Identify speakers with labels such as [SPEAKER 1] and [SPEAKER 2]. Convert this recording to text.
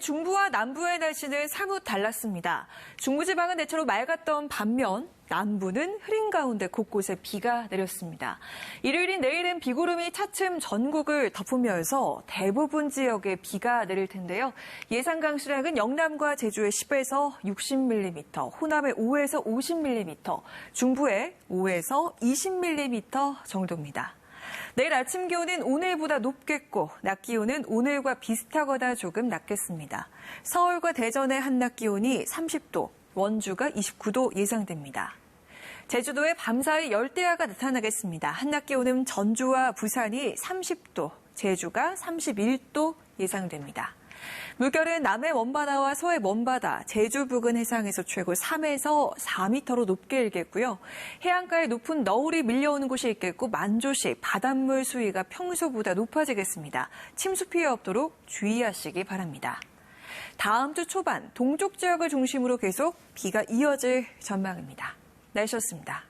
[SPEAKER 1] 중부와 남부의 날씨는 사뭇 달랐습니다. 중부지방은 대체로 맑았던 반면 남부는 흐린 가운데 곳곳에 비가 내렸습니다. 일요일인 내일은 비구름이 차츰 전국을 덮으면서 대부분 지역에 비가 내릴 텐데요. 예상 강수량은 영남과 제주의 10에서 60mm, 호남의 5에서 50mm, 중부의 5에서 20mm 정도입니다. 내일 아침 기온은 오늘보다 높겠고 낮 기온은 오늘과 비슷하거나 조금 낮겠습니다. 서울과 대전의 한낮 기온이 30도, 원주가 29도 예상됩니다. 제주도에 밤사이 열대야가 나타나겠습니다. 한낮 기온은 전주와 부산이 30도, 제주가 31도 예상됩니다. 물결은 남해 먼바다와 서해 먼바다, 제주 부근 해상에서 최고 3에서 4m로 높게 일겠고요. 해안가에 높은 너울이 밀려오는 곳이 있겠고 만조시 바닷물 수위가 평소보다 높아지겠습니다. 침수 피해 없도록 주의하시기 바랍니다. 다음 주 초반 동쪽 지역을 중심으로 계속 비가 이어질 전망입니다. 날씨였습니다.